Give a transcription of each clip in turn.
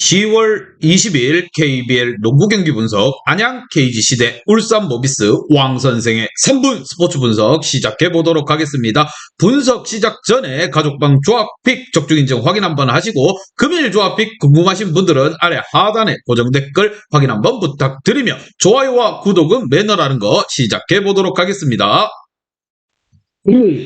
10월 20일 KBL 농구 경기 분석 안양 KGC 대 울산 모비스 왕 선생의 3분 스포츠 분석 시작해 보도록 하겠습니다. 분석 시작 전에 가족방 조합픽 적중 인증 확인 한번 하시고 금일 조합픽 궁금하신 분들은 아래 하단에 고정 댓글 확인 한번 부탁드리며 좋아요와 구독은 매너라는 거 시작해 보도록 하겠습니다.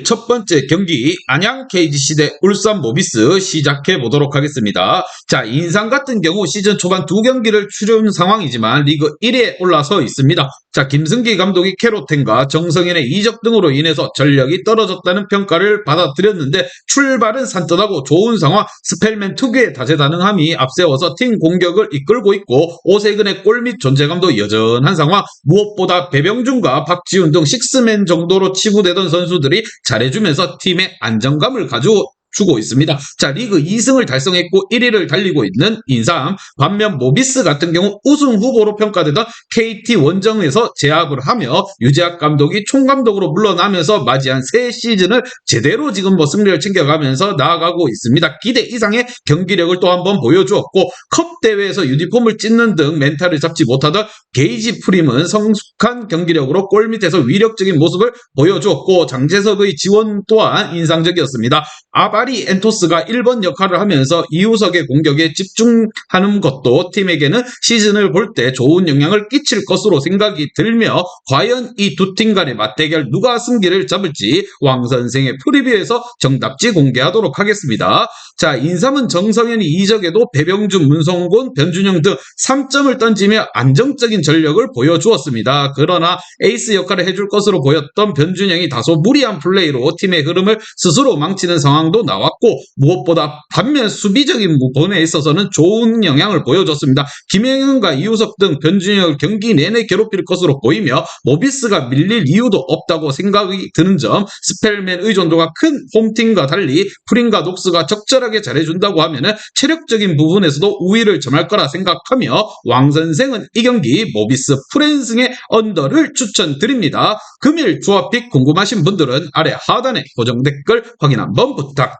첫 번째 경기 안양 KGC 대 울산 모비스 시작해 보도록 하겠습니다. 자 인상 같은 경우 시즌 초반 두 경기를 치른 상황이지만 리그 1위에 올라서 있습니다. 자 김승기 감독이 캐로텐과 정성현의 이적 등으로 인해서 전력이 떨어졌다는 평가를 받아들였는데 출발은 산뜻하고 좋은 상황 스펠맨 특유의 다재다능함이 앞세워서 팀 공격을 이끌고 있고 오세근의 골및 존재감도 여전한 상황. 무엇보다 배병준과 박지훈 등 식스맨 정도로 치부되던 선수들이 잘해주면서 팀의 안정감을 가지고 주고 있습니다. 자, 리그 2승을 달성했고 1위를 달리고 있는 인삼. 반면 모비스 같은 경우 우승 후보로 평가되던 KT 원정에서 제압을 하며 유재학 감독이 총감독으로 물러나면서 맞이한 새 시즌을 제대로 지금 뭐 승리를 챙겨가면서 나아가고 있습니다. 기대 이상의 경기력을 또 한번 보여주었고 컵 대회에서 유니폼을 찢는 등 멘탈을 잡지 못하던 게이지 프림은 성숙한 경기력으로 골 밑에서 위력적인 모습을 보여주었고 장재석의 지원 또한 인상적이었습니다. 아바 리 엔토스가 1번 역할을 하면서 이우석의 공격에 집중하는 것도 팀에게는 시즌을 볼 때 좋은 영향을 끼칠 것으로 생각이 들며 과연 이 두 팀 간의 맞대결 누가 승기를 잡을지 왕 선생의 프리뷰에서 정답지 공개하도록 하겠습니다. 자, 인삼은 정성현이 이적에도 배병준, 문성곤, 변준영 등 3점을 던지며 안정적인 전력을 보여주었습니다. 그러나 에이스 역할을 해줄 것으로 보였던 변준영이 다소 무리한 플레이로 팀의 흐름을 스스로 망치는 상황도 나왔고 무엇보다 반면 수비적인 부분에 있어서는 좋은 영향을 보여줬습니다. 김영현과 이우석 등 변준영을 경기 내내 괴롭힐 것으로 보이며 모비스가 밀릴 이유도 없다고 생각이 드는 점 스펠맨 의존도가 큰 홈팀과 달리 프린과 녹스가 적절하게 잘해준다고 하면 체력적인 부분에서도 우위를 점할 거라 생각하며 왕 선생은 이 경기 모비스 프랜승의 언더를 추천드립니다. 금일 조합픽 궁금하신 분들은 아래 하단에 고정 댓글 확인 한번 부탁드